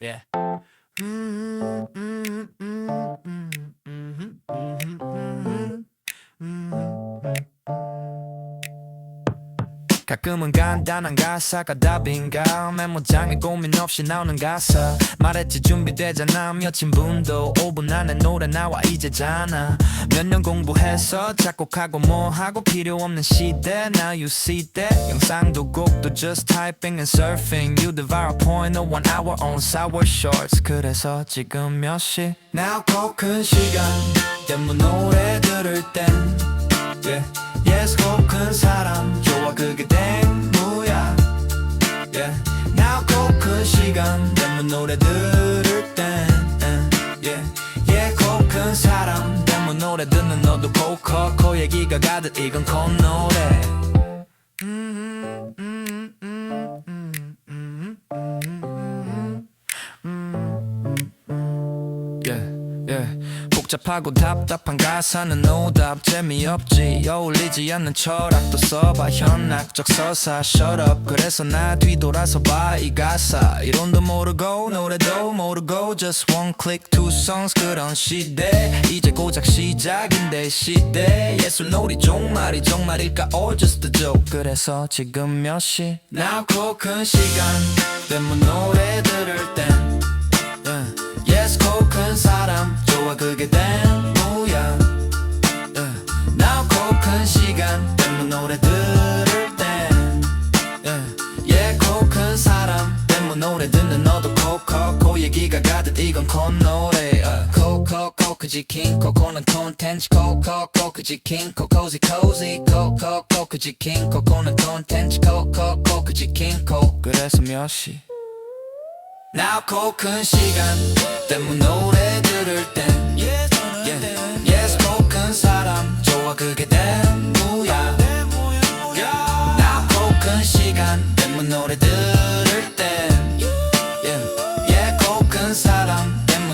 Yeah. Mm-hmm. 가끔은 간단한 가사가 답인가? 메모장에 고민 없이 나오는 가사. 말했지 준비되잖아. 며칠 분도 5분 안에 노래 나와 이제잖아 몇 년 공부해서 작곡하고 뭐하고 필요 없는 시대. Now you see that. 영상도 곡도 just typing and surfing. You the viral point of one hour on sour shorts. 그래서 지금 몇 시? Now 꼭큰 시간 때문 노래 들을 땐 yeah. Yes 꼭 꼭큰 시간 때문 노래 들을 땐 yeah. 꼭큰 사람 때문 노래 듣는 너도 코코코 얘기가 가득 이건 콧노래. 복잡하고 답답한 가사는 오답. 재미없지 어울리지 않는 철학도 써봐. 현학적 서사 Shut up. 그래서 나 뒤돌아서 봐 이 가사. 이론도 모르고 노래도 모르고 Just one click two songs. 그런 시대 이제 고작 시작인데 시대. 예술 놀이 종말이 정말일까? Or just a joke. 그래서 지금 몇 시? Now 꼭큰 시간. 때문 노래 들을 땐 yeah. Yes 코큰 사람 노래 들을 코큰 사람 때문 노래 듣는 너도 코코코 얘기가 가득 이건 콧노래 uh. 코코코 그지 킹 코코는 콘텐츠 코코코 그지 킹 코코지 코지. 코코코 그지 킹 코코는 콘텐츠 코코코 그지 킹코. 그래서 몇 시? Now 코큰 시간 때문 노래 들을 땐 yeah. 사람. 좋아 그게 땡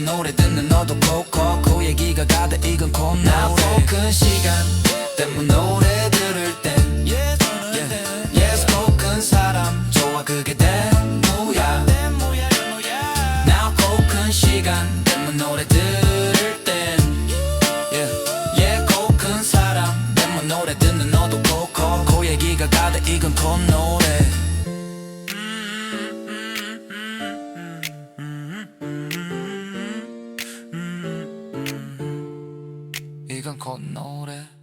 노래 듣는 너도 코코코 얘기가 가득 이건 콧노래 Now 코큰 시간 때문 노래 들을 땐. Yes 코큰 사람. 좋아 그게 땡무야. Now 코큰 시간 때문 노래 들을 땐. Yeah. 코큰 사람 때문 노래 듣는 너도 코코코 얘기가 가득 이건 콧노래 이건 곧 노래.